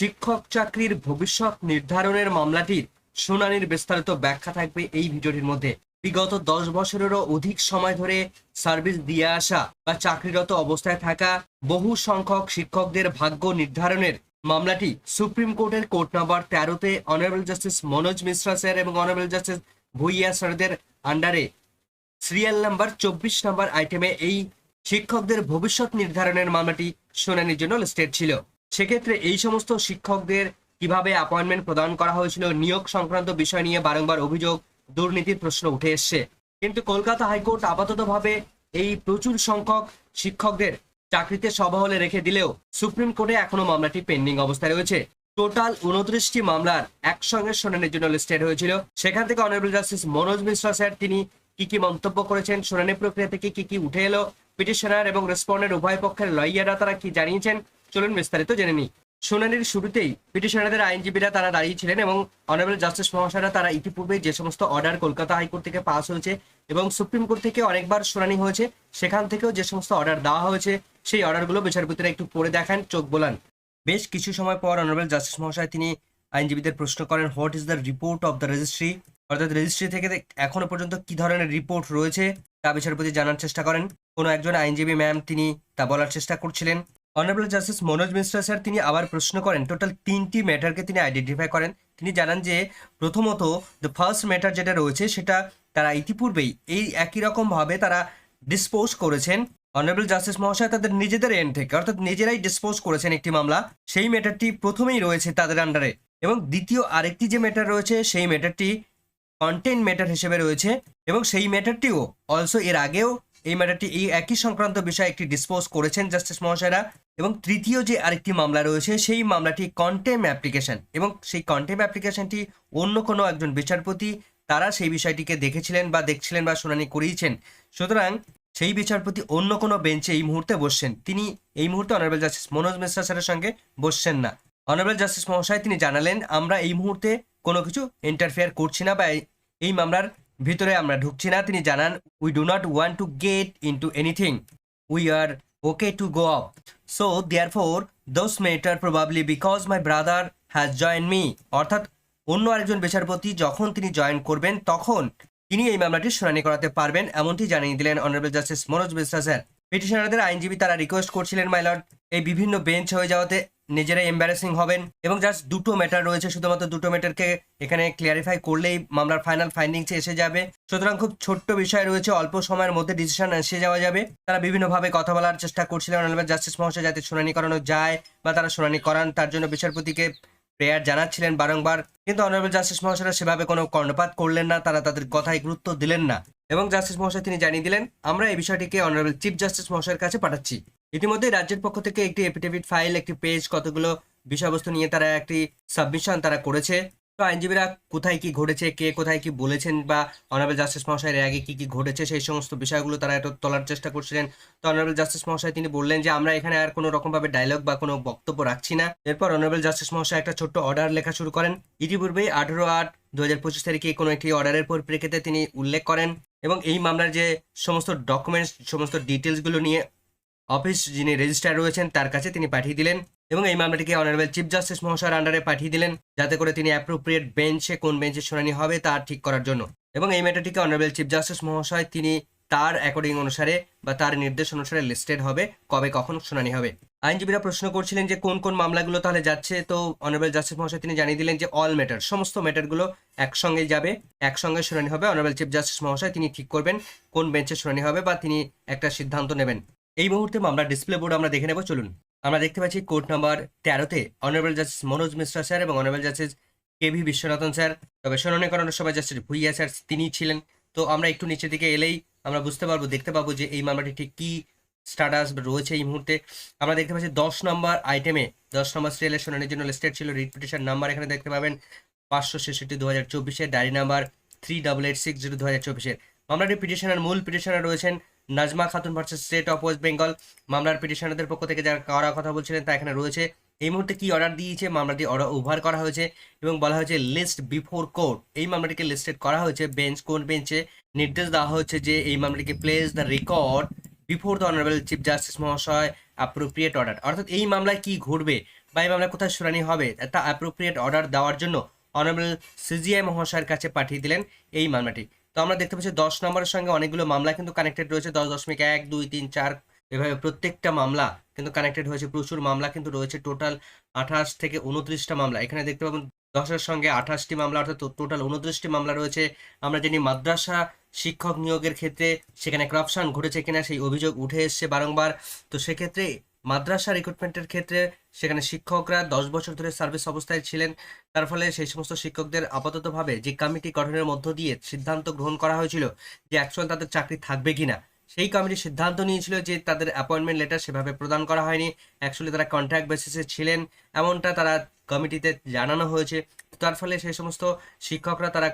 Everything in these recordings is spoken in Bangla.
শিক্ষক চাকরির ভবিষ্যৎ নির্ধারণের মামলাটির শুনানির বিস্তারিত ব্যাখ্যা থাকবে এই ভিডিওটির মধ্যে। বিগত দশ বছরেরও অধিক সময় ধরে সার্ভিস দিয়ে আসা বা চাকরিরত অবস্থায় থাকা বহু সংখ্যক শিক্ষকদের ভাগ্য নির্ধারণের মামলাটি সুপ্রিম কোর্টের কোর্ট নাম্বার তেরোতে honourable justice Manoj Mishra sir এবং অনারেবল জাস্টিস ভুইয়া স্যারদের আন্ডারে সিরিয়াল নাম্বার চব্বিশ নাম্বার আইটেমে এই শিক্ষকদের ভবিষ্যৎ নির্ধারণের মামলাটি শুনানির জন্য লিস্টেড ছিল। সেক্ষেত্রে এই সমস্ত শিক্ষকদের কীভাবে অ্যাপয়েন্টমেন্ট প্রদান করা হয়েছিল, নিয়োগ সংক্রান্ত বিষয় নিয়ে বারংবার অভিযোগ, দুর্নীতির প্রশ্ন উঠে এসছে। কিন্তু কলকাতা হাইকোর্ট আপাততভাবে এই প্রচুর সংখ্যক শিক্ষকদের চাকরিতে সবহলে রেখে দিলেও সুপ্রিম কোর্টে এখনও মামলাটি পেন্ডিং অবস্থায় রয়েছে। টোটাল উনত্রিশটি মামলার একসঙ্গে শুনানির জন্য লিস্টেড হয়েছিল। সেখান থেকে honourable justice Manoj Mishra sir, তিনি কি কি মন্তব্য করেছেন, শুনানি প্রক্রিয়া থেকে কি কি উঠে এলো, পিটিশনার এবং রেসপন্ডেন্ট উভয় পক্ষের লয়াররা তারা কি জানিয়েছেন চলুন বিস্তারিত জেনে নিই। শুনানির শুরুতেই পিটিশনারদের আইনজীবীরা তারা দাঁড়িয়েছিলেন এবং অনারেবল জাস্টিস মহাশয়রা তারা ইতিপূর্বে যে সমস্ত অর্ডার কলকাতা হাইকোর্ট থেকে পাস হয়েছে এবং সুপ্রিম কোর্ট থেকে অনেকবার শুনানি হয়েছে, সেখান থেকেও যে সমস্ত অর্ডার দেওয়া হয়েছে, সেই অর্ডারগুলো বিচারপতিরা একটু পড়ে দেখান, চোখ বোলান। বেশ কিছু সময় পর অনারেবল জাস্টিস মহাশয় তিনি আইনজীবীদের প্রশ্ন করেন what is the report of the registry অর্থাৎ রেজিস্ট্রি থেকে এখনও পর্যন্ত কি ধরনের রিপোর্ট রয়েছে, তা বিচারপতি জানার চেষ্টা করেন। কোনো একজন আইনজীবী ম্যাম তিনি তা বলার চেষ্টা করছিলেন। Honourable justice Manoj Mishra sir তিনি আবার প্রশ্ন করেন টোটাল তিনটি ম্যাটারকে তিনি আইডেন্টিফাই করেন। তিনি জানান যে, প্রথমত দ্য ফার্স্ট ম্যাটার যেটা রয়েছে, সেটা তারা ইতিপূর্বেই এই একই রকমভাবে তারা ডিসপোজ করেছেন। অনারেবল জাস্টিস মহাশয় তাদের নিজেদের এন্ড থেকে, অর্থাৎ নিজেরাই ডিসপোজ করেছেন একটি মামলা। সেই ম্যাটারটি প্রথমেই রয়েছে তাদের আন্ডারে এবং দ্বিতীয় আরেকটি যে ম্যাটার রয়েছে, সেই ম্যাটারটি কন্টেন্ট ম্যাটার হিসেবে রয়েছে। এবং সেই ম্যাটারটিও অলসো এর আগেও এই ম্যাটারটি এই একই সংক্রান্ত বিষয়ে একটি ডিসপোজ করেছেন জাস্টিস মহাশয়রা এবং তৃতীয় যে আরেকটি মামলা রয়েছে, সেই মামলাটি কন্টেম অ্যাপ্লিকেশন এবং সেই কন্টেম অ্যাপ্লিকেশনটি অন্য কোনো একজন বিচারপতি, তারা সেই বিষয়টিকে দেখেছিলেন বা দেখছিলেন বা শুনানি করিয়েছেন। সুতরাং সেই বিচারপতি অন্য কোনো বেঞ্চে এই মুহূর্তে বসছেন। তিনি এই মুহূর্তে অনারেবল জাস্টিস মনোজ মিশ্রা স্যারের সঙ্গে বসছেন না। অনারেবল জাস্টিস মহাশয় তিনি জানালেন, আমরা এই মুহূর্তে কোনো কিছু ইন্টারফেয়ার করছি না বা এই- মামলার ভিতরে আমরা ঢুকছি না। তিনি জানান we do not want to get into anything we are okay to go up so there for those matter probably because my brother has join me অর্থাৎ, অন্য আরেকজন বিচারপতি যখন তিনি জয়েন করবেন, তখন তিনি এই মামলাটির শুনানি করাতে পারবেন, এমনটি জানিয়ে দিলেন অনারেবল জাস্টিস মনোজ বিশ্বাসের পিটিশনারদের আইনজীবী তারা রিকোয়েস্ট করছিলেন মাইলর্ড এই বিভিন্ন বেঞ্চ হয়ে যাওয়াতে নিজেরাই এম্বারেসিং হবেন এবং জাস্ট দুটো ম্যাটার রয়েছে, শুধুমাত্র দুটো ম্যাটারকে এখানে ক্লিয়ারিফাই করলেই মামলার ফাইনাল ফাইন্ডিংসে এসে যাবে। সুতরাং খুব ছোট্ট বিষয় রয়েছে, অল্প সময়ের মধ্যে ডিসিশন এসে যাওয়া যাবে। তারা বিভিন্নভাবে কথা বলার চেষ্টা করছিলেন, অনারেবল জাস্টিস মহাশয় যাতে শুনানি করানো যায় বা তারা শুনানি করান, তার জন্য বিচারপতিকে প্রেয়ার জানাচ্ছিলেন বারংবার। কিন্তু অনারেবল জাস্টিস মহাশয়রা সেভাবে কোনো কর্ণপাত করলেন না, তারা তাদের কথায় গুরুত্ব দিলেন না। এবং জাস্টিস মহাশয় তিনি জানিয়ে দিলেন, আমরা এই বিষয়টিকে অনারেবল চিফ জাস্টিস মহাশয়ের কাছে পাঠাচ্ছি। ইতিমধ্যে রাজ্যের পক্ষ থেকে একটি এফিডেভিট ফাইল একটি পেজ কতগুলো বিষয়বস্তু নিয়ে তারা একটি সাবমিশন তারা করেছে। তো আইনজীবীরা কোথায় কি ঘটেছে, কে কোথায় কি বলেছেন বা অনারেবল জাস্টিস মহাশয়ের আগে কি কি ঘটেছে, সেই সমস্ত বিষয়গুলো তারা একটু তোলার চেষ্টা করছিলেন। তো অনারেবল জাস্টিস মহাশয় তিনি বললেন যে, আমরা এখানে আর কোনো রকমভাবে ডায়লগ বা কোনো বক্তব্য রাখছি না। এরপর অনারেবল জাস্টিস মহাশয় একটা ছোট্ট অর্ডার লেখা শুরু করেন। ইতিপূর্বেই আঠেরো আট দু হাজার পঁচিশ তারিখে কোনো একটি অর্ডারের পরিপ্রেক্ষিতে তিনি উল্লেখ করেন এবং এই মামলার যে সমস্ত ডকুমেন্টস সমস্ত ডিটেলসগুলো নিয়ে অফিস যিনি রেজিস্ট্রার রয়েছেন, তার কাছে তিনি পাঠিয়ে দিলেন এবং এই মামলাটিকে অনারেবল চিফ জাস্টিস মহাশয়ের আন্ডারে পাঠিয়ে দিলেন যাতে করে তিনি অ্যাপ্রোপ্রিয়েট বেঞ্চে কোন বেঞ্চে শুনানি হবে তা ঠিক করার জন্য। এবং এই ম্যাটারটিকে অনারেবল চিফ জাস্টিস মহাশয় তিনি তার অ্যাকর্ডিং অনুসারে বা তার নির্দেশ অনুসারে লিস্টেড হবে কবে কখন শুনানি হবে। আইনজীবীরা প্রশ্ন করছিলেন যে কোন কোন মামলাগুলো তাহলে যাচ্ছে, তো অনারেবল জাস্টিস মহাশয় তিনি জানিয়ে দিলেন যে অল ম্যাটার সমস্ত ম্যাটারগুলো একসঙ্গেই যাবে, একসঙ্গে শুনানি হবে। অনারেবল চিফ জাস্টিস মহাশয় তিনি ঠিক করবেন কোন বেঞ্চে শুনানি হবে বা তিনি একটা সিদ্ধান্ত নেবেন। এই মুহূর্তে মামলার ডিসপ্লে বোর্ড আমরা দেখে নেব, চলুন। আমরা দেখতে পাচ্ছি কোর্ট নাম্বার তেরোতে honourable justice Manoj Mishra sir এবং honourable justice K V Viswanathan sir তবে শুনানি করানোর সময় জাস্টিস ভুইয়া স্যার তিনি ছিলেন। তো আমরা একটু নিচের দিকে এলেই আমরা বুঝতে পারব, দেখতে পাবো যে এই মামলাটি ঠিক কি স্ট্যাটাস রয়েছে এই মুহূর্তে। আমরা দেখতে পাচ্ছি দশ নম্বর আইটেমে দশ নম্বর সিরিয়ালের শুনানির জন্য লিস্টেড ছিল রিট পিটিশন নাম্বার এখানে দেখতে পাবেন পাঁচশো ছেষট্টি, দু হাজার চব্বিশের diary number three double eight six zero দু হাজার চব্বিশের। মামলাটির পিটিশনার মূল পিটিশনার রয়েছেন Najma Khatun versus state of West Bengal মামলার পিটিশনারদের পক্ষ থেকে যারা করা কথা বলছিলেন তা এখানে রয়েছে। এই মুহূর্তে কি অর্ডার দিয়েছে? মামলাটি অর্ডার ওভার করা হয়েছে এবং বলা হয়েছে লিস্ট বিফোর কোর্ট এই মামলাটিকে লিস্টেড করা হয়েছে। বেঞ্চ কোন বেঞ্চে নির্দেশ দেওয়া হয়েছে যে এই মামলাটিকে place the record before the honourable chief justice মহাশয় অ্যাপ্রোপ্রিয়েট অর্ডার অর্থাৎ এই মামলায় কি ঘটবে বা এই মামলায় কোথায় শুনানি হবে একটা অ্যাপ্রোপ্রিয়েট অর্ডার দেওয়ার জন্য অনারেবল সিজিআই মহাশয়ের কাছে পাঠিয়ে দিলেন এই মামলাটি। তো আমরা দেখতে পাচ্ছি দশ নম্বরের সঙ্গে অনেকগুলো মামলা কিন্তু কানেক্টেড রয়েছে। দশ দশমিক এক, দুই, তিন, চার এভাবে প্রত্যেকটা মামলা কিন্তু কানেক্টেড হয়েছে। প্রচুর মামলা কিন্তু রয়েছে। টোটাল আঠাশ থেকে উনত্রিশটা মামলা। এখানে দেখতে পাবেন দশের সঙ্গে আঠাশটি মামলা, অর্থাৎ টোটাল উনত্রিশটি মামলা রয়েছে। আমরা জানি মাদ্রাসা শিক্ষক নিয়োগের ক্ষেত্রে সেখানে করাপশন ঘটেছে কিনা সেই অভিযোগ উঠে এসছে বারংবার। তো সেক্ষেত্রে মাদ্রাসা রিক্রুটমেন্টের ক্ষেত্রে সেখানে শিক্ষকরা দশ বছর ধরে সার্ভিস অবস্থায় ছিলেন। তার ফলে সেই সমস্ত শিক্ষকদের আপাততভাবে যে কমিটি গঠনের মধ্য দিয়ে সিদ্ধান্ত গ্রহণ করা হয়েছিল যে অ্যাকচুয়াল তাদের চাকরি থাকবে কিনা, সেই কমিটি সিদ্ধান্ত নিয়েছিল যে তাদের অ্যাপয়েন্টমেন্ট লেটার সেভাবে প্রদান করা হয়নি। অ্যাকচুয়ালি তারা কন্ট্রাক্ট বেসিসে ছিলেন, এমনটা তারা কমিটিতে জানানো হয়েছে। তার ফলে সেই সমস্ত শিক্ষকরা তারা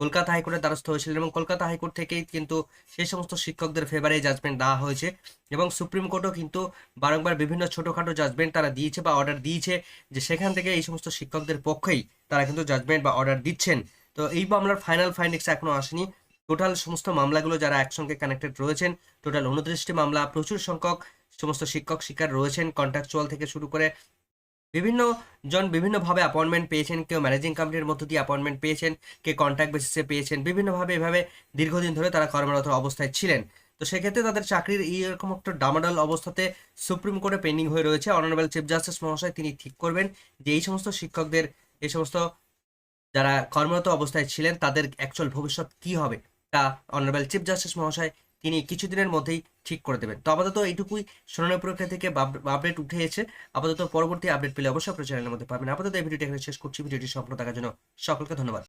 কলকাতা হাইকোর্টের দ্বারস্থ হয়েছিলেন এবং কলকাতা হাইকোর্ট থেকেই কিন্তু সেই সমস্ত শিক্ষকদের ফেভারে জাজমেন্ট দেওয়া হয়েছে এবং সুপ্রিম কোর্টও কিন্তু বারংবার বিভিন্ন ছোটোখাটো জাজমেন্ট তারা দিয়েছে বা অর্ডার দিয়েছে যে সেখান থেকে এই সমস্ত শিক্ষকদের পক্ষেই তারা কিন্তু জাজমেন্ট বা অর্ডার দিচ্ছেন। তো এই মামলার ফাইনাল ফাইন্ডিংস এখনও আসেনি। টোটাল সমস্ত মামলাগুলো যারা একসঙ্গে কানেক্টেড রয়েছেন টোটাল উনত্রিশটি মামলা, প্রচুর সংখ্যক সমস্ত শিক্ষক শিক্ষার রয়েছেন কন্ট্রাকচুয়াল থেকে শুরু করে বিভিন্ন জন বিভিন্নভাবে অ্যাপয়েন্টমেন্ট পেয়েছেন, কেউ ম্যানেজিং কোম্পানির মধ্য দিয়ে অ্যাপয়েন্টমেন্ট পেয়েছেন কে কন্ট্রাক্ট বেসিসে পেয়েছেন, বিভিন্নভাবে এভাবে দীর্ঘদিন ধরে তারা কর্মরত অবস্থায় ছিলেন। তো সেক্ষেত্রে তাদের চাকরির এইরকম একটা ডামাডাল অবস্থাতে সুপ্রিম কোর্টে পেন্ডিং হয়ে রয়েছে। অনারেবল চিফ জাস্টিস মহাশয় তিনি ঠিক করবেন যে এই সমস্ত শিক্ষকদের, এই সমস্ত যারা কর্মরত অবস্থায় ছিলেন, তাদের অ্যাকচুয়াল ভবিষ্যৎ কি হবে? তা অনারেবল চিফ জাস্টিস মহাশয় তিনি কিছুদিনের মধ্যেই ঠিক করে দেবেন। তো আপাতত এইটুকুই শোনানোর প্রক্রিয়া থেকে আপডেট উঠে এসেছে। আপাতত পরবর্তী আপডেট পেলে অবশ্যই আপনার চ্যানেলের মধ্যে পাবেন। আপাতত এই ভিডিওটি এখানে শেষ করছি। ভিডিওটি সম্পূর্ণ দেখার জন্য সকলকে ধন্যবাদ।